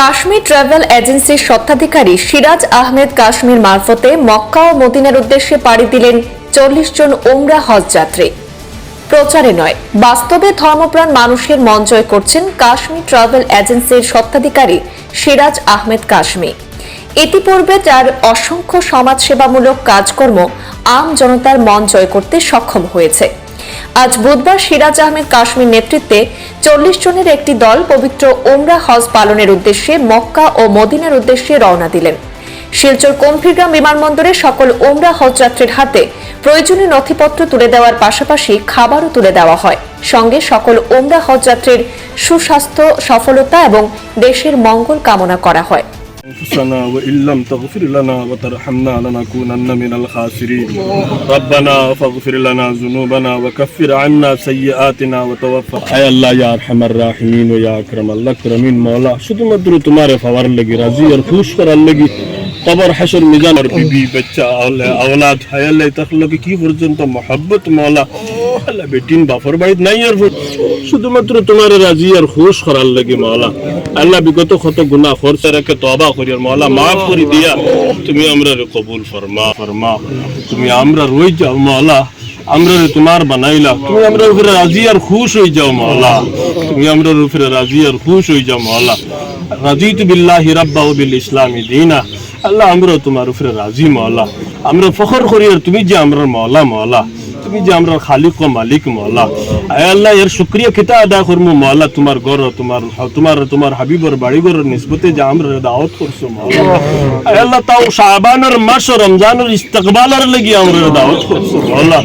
Kashmir travel এজেন্সির স্বত্বাধিকারী সিরাজ আহমেদ কাশ্মীর মারফতে মক্কা ও মদিনার উদ্দেশ্যে পাড়ি দিলেন চল্লিশ জন ওমরা হজ যাত্রী। প্রচারে নয়, বাস্তবে ধর্মপ্রাণ মানুষের মন জয় করছেন কাশ্মীর ট্রাভেল এজেন্সির স্বত্বাধিকারী সিরাজ আহমেদ কাশ্মী। ইতিপূর্বে তার অসংখ্য সমাজসেবামূলক কাজকর্ম আম জনতার মন জয় করতে সক্ষম হয়েছে। আজ বুধবার সিরাজ আহমেদ কাশ্মীর নেতৃত্বে চল্লিশ জনের একটি দল পবিত্র ওমরা হজ পালনের উদ্দেশ্যে মক্কা ও মদিনার উদ্দেশ্যে রওনা দিলেন। শিলচর কম্ফিগ্রাম বিমানবন্দরে সকল ওমরা হজযাত্রীর হাতে প্রয়োজনীয় নথিপত্র তুলে দেওয়ার পাশাপাশি খাবারও তুলে দেওয়া হয়। সঙ্গে সকল ওমরা হজযাত্রীর সুস্বাস্থ্য, সফলতা এবং দেশের মঙ্গল কামনা করা হয়। أنفسنا وإن لم تغفر لنا وترحمنا لنكونن من الخاسرين. ربنا فاغفر لنا ذنوبنا وكفر عنا سيئاتنا وتوفنا. أي الله يا أرحم الراحمين ويا أكرم الأكرمين. مولا شدو مدرو تمہارے فور لگی راضی اور خوش کر لگی কবর হাসর মিজান আর বিবি বাচ্চা আওলা আওলাদ হায়াল্লাই তাকলকে কি পর্যন্ত মহব্বত মাওলা আল্লাহ বেটিন বাফর বাড়িত নাই আর শুধুমাত্র তোমার রাজি আর খুশ করার লাগি মৌলা আল্লাহ বিগত কত গুনাহ করছে রেখে তবা করি আর মৌলা মাফ করে দিয়া তুমি আমরা কবুল ফরমা ফরমা। তুমি আমরা রই যাও মৌলা আমরা তোমার বানাইলা। তুমি আমরা উপরে রাজি আর খুশ হয়ে যাও মৌলা তুমি আমরা উপরে রাজি আর খুশ হয়ে যাও মৌলা রাজিতু বিল্লাহি রাব্বা ওয়া বিল ইসলামি দীনা। আল্লাহ আমরা তোমার উপরে রাজি মৌলা আমরা ফখর করি আর তুমি যে আমরা মৌলা মৌলা তুমি যে আমরা খালিক ও মালিক মৌলা আল্লাহ এর শুক্রিয়া কিতা আদা করব মৌলা তোমার গর তোমার তোমার তোমার হাবিবর বাড়ি ঘর নিসবতে যে আমরা দাওয়াত করছ মৌলা আল্লাহ তাও শাবানের মাস রমজানের ইস্তকবালের লাগি আমরা দাওয়াত করছ মৌলা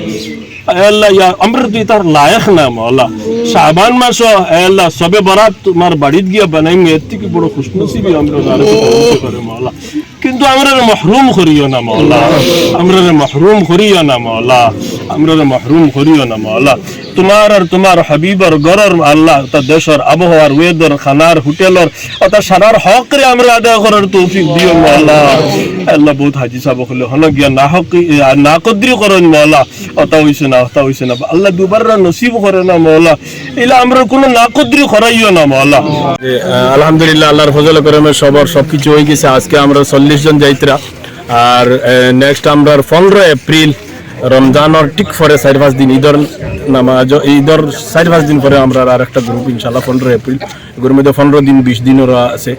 আল্লাহ ইয়া আমরা তুই তার লায়ক না মৌলা শাবান মাস আল্লাহ সবে বরাত তোমার বাড়িত গিয়া বানাই কিন্তু আমরা মহরুম করিও না মৌলা আমরা মহরুম করিও না মৌলা আমরা মহরুম করিও না মৌলা তোমার আর তোমার হাবিবর গরর আল্লাহ, তা দেশর আবহাওয়ার ওয়েদর খানার, হোটেলর, অর্থাৎ সারার হক রে আমরা আদায় করার তৌফিক দিও মৌলা আল্লাহ বহুত হাজি সাহেব হলে হন গিয়া না হক না কদ্রি করেন মৌলা অতা হইছে না অতা হইছে না। আল্লাহ দুবার নসিব করে না মৌলা এলা আমরা কোনো না কদ্রি করাইও না মৌলা আলহামদুলিল্লাহ, আল্লাহর ফজল করমে সবার সবকিছু হয়ে গেছে। আজকে আমরা চল্লিশ জন যাইত্রা। আর নেক্সট আমরা পনেরো এপ্রিল রমজানের ঠিক পরে চার পাঁচ দিন ঈদর নামাজ, ঈদর চার পাঁচ দিন পরে আমরা আর একটা গ্রুপ ইনশাল্লাহ পনেরো এপ্রিল, এগুলোর মধ্যে পনেরো দিন, বিশ দিনেরও আছে।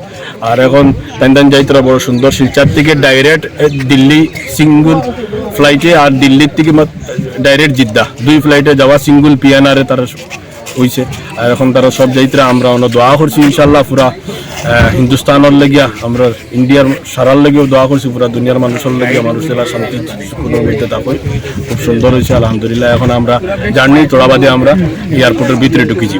আর এখন তান যাইত্রা বড় সুন্দর শিলচার থেকে ডাইরেক্ট দিল্লি, সিঙ্গুল ফ্লাইটে আর দিল্লির থেকে ডাইরেক্ট জিদ্দা। দুই ফ্লাইটে যাওয়া, সিঙ্গুল, পিয়ানারে তারা হইছে। আর এখন তারা সব যাইতে আমরা অন্য দোয়া করছি ইনশাল্লাহ পুরা হিন্দুস্তানের লেগিয়া, আমরা ইন্ডিয়ার সারার লেগেও দোয়া করছি, পুরা দুনিয়ার মানুষের লাগিয়া মানুষেরা শান্তি সুখের মধ্যে থাকুন খুব সুন্দর হয়েছে আলহামদুলিল্লাহ। এখন আমরা জার্নি তোড়াবাদে আমরা এয়ারপোর্টের ভিতরে ঢুকেছি।